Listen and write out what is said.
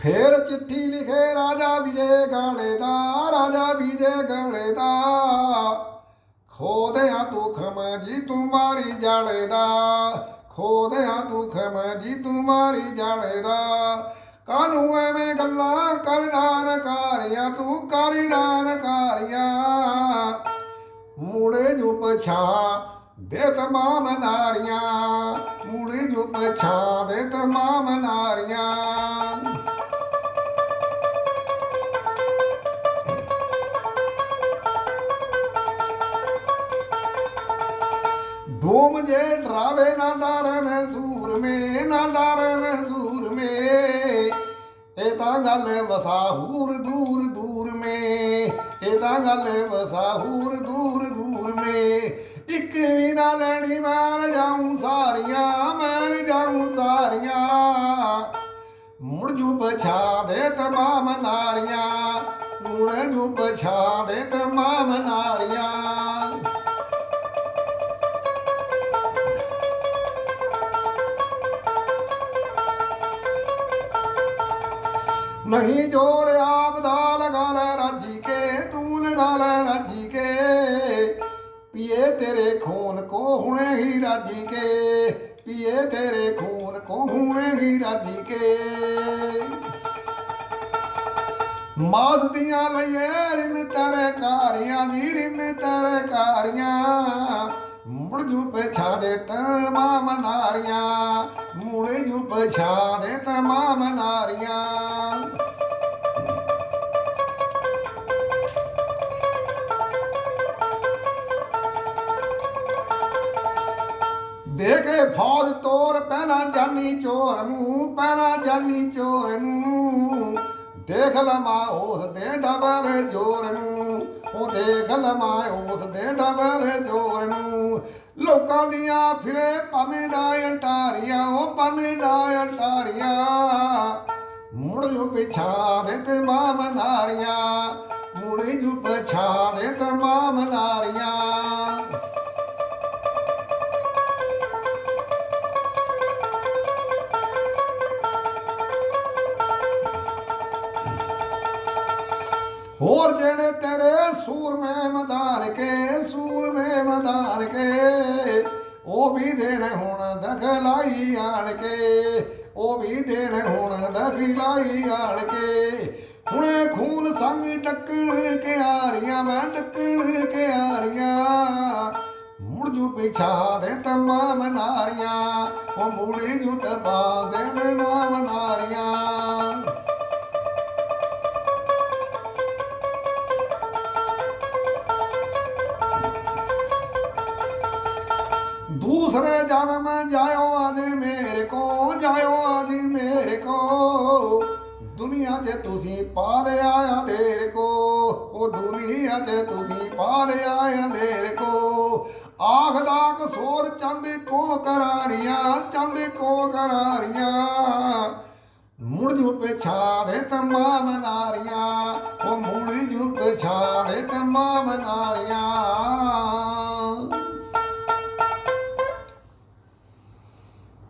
ਫੇਰ ਚਿੱਠੀ ਲਿਖੇ ਰਾਜਾ ਵਿਜੇ ਗਾੜੇ ਦਾ, ਰਾਜਾ ਵਿਜੇ ਗਾੜੇ ਦਾ। ਖੋਦਿਆ ਤੂੰ ਖਮ ਜੀ ਤੂੰ ਮਾਰੀ ਜਾੜੇ ਦਾ, ਖੋਦਿਆ ਤੂੰ ਖਮ ਜੀ ਤੂੰ ਮਾਰੀ ਜਾੜੇ ਦਾ। ਕਾਨੂੰ ਐਵੇਂ ਗੱਲਾਂ ਕਰਦਾ ਨਕਾਰੀਆਂ ਤੂੰ ਕਰੀਦਾ ਨਕਾਰੀਆਂ ਮੂੜੇ ਜੋ ਪਛਾ ਦੇ ਤਮਾਮ ਨਾਰੀਆਂ, ਮੂੜੇ ਜੋ ਪਛਾ ਦੇ ਤਮਾਮ ਨਾਰੀਆਂ। ਡੋਮ ਜੇ ਡਰਾਵੇ ਨਾ ਡਰਨ ਸੂਰਮੇ ਨਾ ਡਰਨ ਸੂਰਮੇ ਇਹ ਤਾਂ ਗੱਲ ਵਸਾਹੂਰ ਦੂਰ ਦੂਰ ਮੇ। ਇਹ ਤਾਂ ਗੱਲ ਵਸਾਹੂਰ ਦੂਰ ਦੂਰ ਮੇ। ਇੱਕ ਵੀ ਨਾ ਲੈਣੀ ਮਾਰ ਜਾਉਂ ਸਾਰੀਆਂ, ਮੈਂ ਜਾਉਂ ਸਾਰੀਆਂ। ਮੁੜ ਜੂ ਪਛਾ ਦੇ ਤਮਾਮ ਨਾਰੀਆਂ, ਮੁੜ ਜੂ ਪਛਾ ਦੇ ਤਮਾਮ ਨਾਰੀਆਂ। ਨਹੀਂ ਜੋਰ ਆਪ ਦਾ ਲਗਾ ਲੈ ਰਾਜੀ ਕੇ, ਤੂੰ ਲਗਾ ਲੈ ਰਾਜੀ ਕੇ। ਪੀਏ ਤੇਰੇ ਖੂਨ ਕੋ ਹੁਣੇ ਹੀ ਰਾਜੀ ਕੇ। ਪੀਏ ਤੇਰੇ ਖੂਨ ਕੋ ਹੁਣੇ ਹੀ ਰਾਜੀ ਕੇ। ਮਾਸ ਦੀਆਂ ਲਈਏ ਰਿਨ ਤਰੇ ਕਾਰੀਆਂ ਦੀ, ਰਿਨ ਤਰੇ ਕਾਰੀਆਂ ਮੁੜ ਜੂ ਪਛਾ ਦੇ ਤਮਾਮ ਮਨਾਰੀਆਂ ਮੁੜ ਜੂ ਪਛਾ ਦੇ ਤਮਾਮ ਦੇ ਕੇ ਫੌਜ ਤੋਰ ਪਹਿਲਾਂ ਜਾਨੀ ਚੋਰ ਨੂੰ ਪਹਿਲਾਂ ਜਾਨੀ ਚੋਰ ਨੂੰ। ਦੇਖ ਲਮਾ ਉਸ ਦੇ ਡਬਲ ਜੋਰ ਨੂੰ, ਉਹ ਦੇਖ ਲਮਾ ਉਸ ਦੇ ਡਬਲ ਜੋਰ ਨੂੰ। ਲੋਕਾਂ ਦੀਆਂ ਫਿਰੇ ਪੰਨ ਦਾ ਅੰਟਾਰੀਆਂ, ਉਹ ਪੰਨ ਦਾ ਅੰਟਾਰੀਆਂ। ਮੁੜ ਜੋ ਪਿਛਾ ਦੇ ਮਾਂ ਨਾਰੀਆਂ, ਮੁੜ ਜੋ ਪਿਛਾ ਹੋਰ ਜਿਹੜੇ ਤੇਰੇ ਸੂਰਮੇ ਮੈਦਾਨ ਕੇ, ਸੂਰਮੇ ਮੈਦਾਨ ਕੇ, ਉਹ ਵੀ ਦੇਣ ਹੁਣ ਦਖਲਾਈ ਆਣ ਕੇ, ਉਹ ਵੀ ਦੇਣ ਹੁਣ ਦਖਲਾਈ ਆਣ ਕੇ। ਹੁਣੇ ਖੂਨ ਸੰਗ ਟੱਕਣ ਕੇ ਆਰੀਆਂ, ਮੈਂ ਟੱਕਣ ਕੇ ਆਰੀਆਂ। ਮੁੜ ਜੂ ਪਿਛਾ ਦੇ ਤਮਾਮ ਨਾਰੀਆਂ ਉਹ ਮੂੜੀ ਜੂ ਤਬਾ ਦੂਸਰੇ ਜਨਮ ਜਾਇਓ ਆਦੇ ਮੇਰੇ ਕੋ ਜਾਇਓ ਆਦੇ ਮੇਰੇ ਕੋ ਦੁਨੀਆ ਤੇ ਤੁਸੀਂ ਪਾ ਪਾਰ ਆਇਆ ਦੇਰ ਕੋ ਉਹ ਦੁਨੀਆ ਤੇ ਤੁਸੀਂ ਪਾ ਪਾਰ ਆਇਆ ਦੇਰ ਕੋ ਆਖ ਦਾ ਕਸੂਰ ਚੰਦ ਕੋ ਕਰਾਰੀਆਂ, ਚੰਦ ਕੋ ਕਰਾਰੀਆਂ। ਮੁੜ ਜੂ ਪਛਾੜੇ ਤਮਾਮ ਨਾਰੀਆਂ, ਉਹ ਮੁੜ ਜੂ ਪਛਾੜੇ ਤਮਾਮ ਨਾਰੀਆਂ।